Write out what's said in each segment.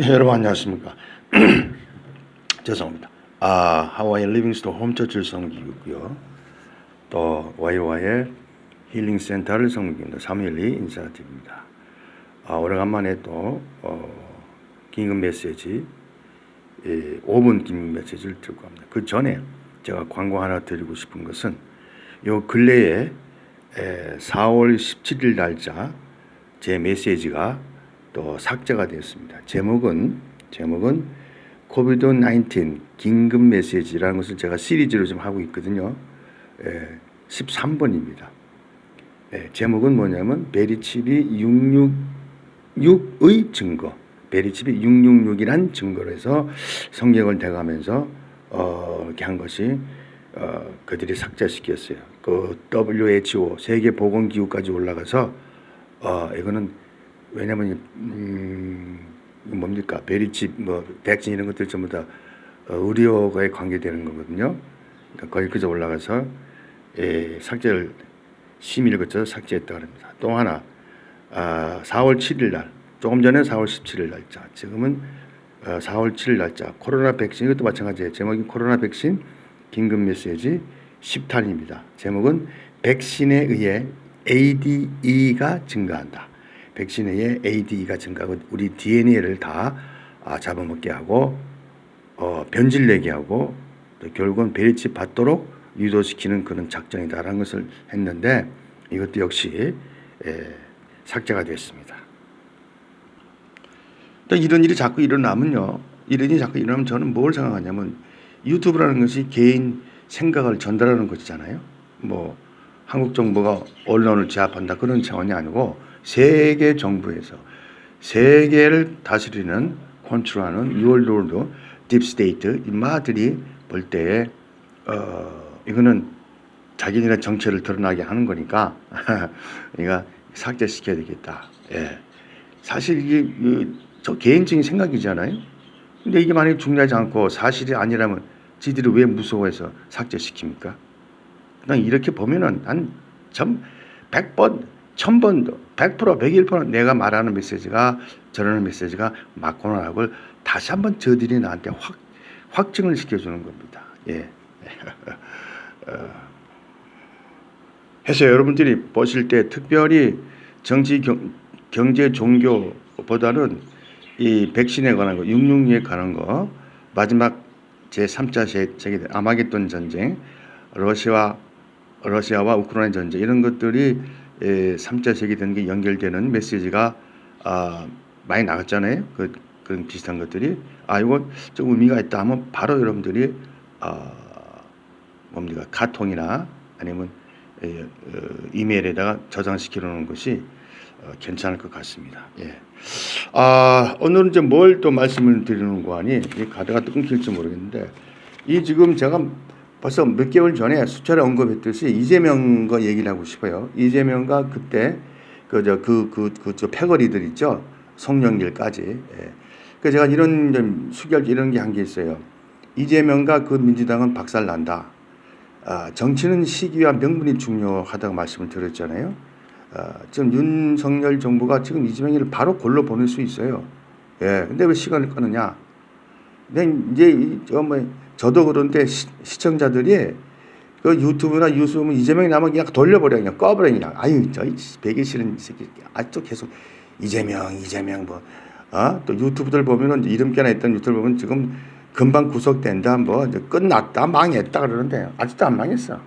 네, 여러분 안녕하십니까. 죄송합니다. 아, 하와이 리빙스톤 홈처치를 섬기고요. 또 와이와이의 힐링 센터를 섬깁니다. 312 인사드립니다. 아, 오래간만에 또 어, 긴급 메시지 예, 5분 긴급 메시지를 들고 합니다. 그 전에 제가 광고 하나 드리고 싶은 것은 요 근래에 에, 4월 17일 날짜 제 메시지가 또 삭제가 됐습니다. 제목은 제목은 코비드 19 긴급 메시지라는 것을 제가 시리즈로 좀 하고 있거든요. 에, 13번입니다. 예, 제목은 뭐냐면 베리칩이 666의 증거. 베리칩이 666이란 증거로 해서 성경을 대가면서 어, 이렇게 한 것이 어, 그들이 삭제시켰어요. 그 WHO 세계 보건 기구까지 올라가서 어, 이거는 왜냐면 음, 뭡니까 베리칩 뭐 백신 이런 것들 전부 다 어, 의료에 관계되는 거거든요. 그러니까 거기까지 올라가서 예, 삭제를 심의를 거쳐서 삭제했다 그럽니다. 또 하나 아, 4월 7일 날 조금 전에 4월 17일 날짜 지금은 어, 4월 7일 날짜 코로나 백신 이것도 마찬가지예요. 제목이 코로나 백신 긴급 메시지 10탄입니다. 제목은 백신에 의해 ADE가 증가한다. 백신에 의해 ADE가 증가하고 우리 DNA를 다 아, 잡아먹게 하고 어, 변질내게 하고 또 결국은 베리칩 받도록 유도시키는 그런 작전이다라는 것을 했는데 이것도 역시 에, 삭제가 됐습니다. 또 이런 일이 자꾸 일어나면요. 이런 일이 자꾸 일어나면 저는 뭘 생각하냐면 유튜브라는 것이 개인 생각을 전달하는 것이잖아요. 뭐 한국 정부가 언론을 제압한다 그런 차원이 아니고 세계 정부에서 세계를 다스리는 컨트롤하는 유월로드 딥스테이트 이마들이 볼 때에 어 이거는 자기네가 정체를 드러나게 하는 거니까 그러니까 삭제시켜야 되겠다. 예. 사실 이게 그저 개인적인 생각이잖아요. 근데 이게 만약에 중요하지 않고 사실이 아니라면 지들이 왜 무서워해서 삭제시킵니까? 그냥 이렇게 보면은 한전 100번, 1000번, 100%, 101% 내가 말하는 메시지가 저러는 메시지가 맞구나 하고 다시 한번 저들이 나한테 확 확증을 시켜주는 겁니다. 예. 어, 해서 여러분들이 보실 때 특별히 정치 경, 경제 종교보다는 이 백신에 관한 거, 666에 관한 거 마지막 제 3차 세계 아마겟돈 전쟁, 러시아 러시아와 우크라이나 전쟁 이런 것들이 에, 3차 세계 대전에 연결되는 메시지가 아, 많이 나갔잖아요. 그 그런 비슷한 것들이 아 이거 좀 의미가 있다 하면 바로 여러분들이 아 뭡니까 카통이나 아니면 에, 어, 이메일에다가 저장시켜 놓는 것이 어, 괜찮을 것 같습니다. 예. 아, 오늘은 이제 뭘 또 말씀을 드리는 거 아니, 이 가다가 또 끊길지 모르겠는데, 이 지금 제가 벌써 몇 개월 전에 수차례 언급했듯이 이재명 거 얘기를 하고 싶어요. 이재명과 그때 그저 그 그 그저 패거리들 있죠. 송영길까지. 예. 그 제가 이런 좀 수결 이런 게 한 게 있어요. 이재명과 그 민주당은 박살 난다. 아, 정치는 시기와 명분이 중요하다고 말씀을 드렸잖아요. 아, 지금 윤석열 정부가 지금 이재명이를 바로 골로 보낼 수 있어요. 예. 근데 왜 시간을 끄느냐? 이제 저뭐 저도 그런데 시, 시청자들이 그 유튜브나 보면 이재명이 나면 그냥 돌려버려 그냥 꺼버려 그냥 아유 저 베기 싫은 이 새끼 아직도 계속 이재명 이재명 뭐 어 또 유튜브들 보면은 이름께나 있던 유튜브 보면 지금 금방 구속된다 뭐 끝났다 망했다 그러는데 아직도 안 망했어.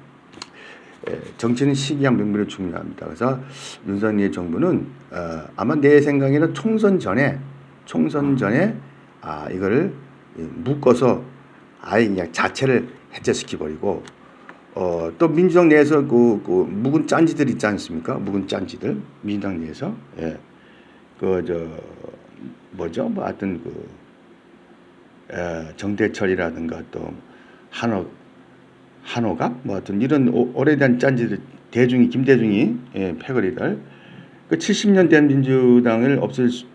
예, 정치는 시기와 명분이 중요합니다. 그래서 윤석열 정부는 어, 아마 내 생각에는 총선 전에 총선 전에 아 이거를 묶어서 아예 그냥 자체를 해체시켜 버리고 어, 또 민주당 내에서 그, 그 묵은 짠지들 있지 않습니까? 묵은 짠지들 민주당 내에서 예. 그 저 뭐죠? 뭐 하여튼 그 에, 정대철이라든가 또 한옥 한호갑 뭐 하여튼 이런 오, 오래된 짠지들 대중이 김대중이 예, 패거리들 그 70년 된 민주당을 없앨 수-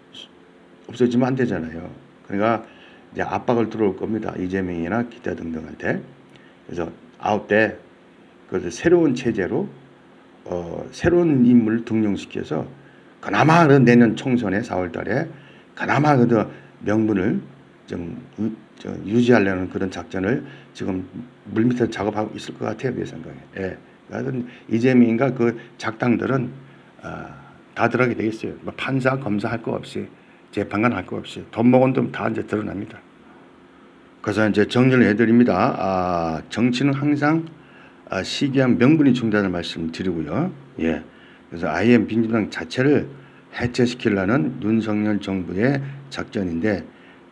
없어지면 안 되잖아요. 그러니까 이제 압박을 들어올 겁니다. 이재명이나 기타 등등한테. 그래서 아홉 때그 새로운 체제로 어, 새로운 인물을 등용시켜서 그나마 그 내년 총선에 4월달에 그나마 그 명분을 좀 유, 저, 유지하려는 그런 작전을 지금 물밑에서 작업하고 있을 것 같아요, 내 생각에. 예. 하여튼 이재명인가 그 작당들은 아, 다 들어가게 돼 있어요. 뭐 판사, 검사 할 거 없이 재판관 할 거 없이 돈 먹은 돈 다 이제 드러납니다. 그래서 이제 정리를 해드립니다. 아, 정치는 항상 아, 시기한 명분이 중요하다는 말씀 드리고요. 예. 그래서 아예 민주당 자체를 해체시키려는 윤석열 정부의 작전인데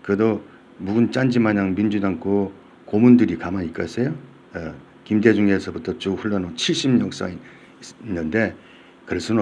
그래도 묵은 짠지 마냥 민주당 고 고문들이 가만히 있겠어요? 어, 김대중에서부터 쭉 흘러놓은 70 역사 있는데 그럴 수는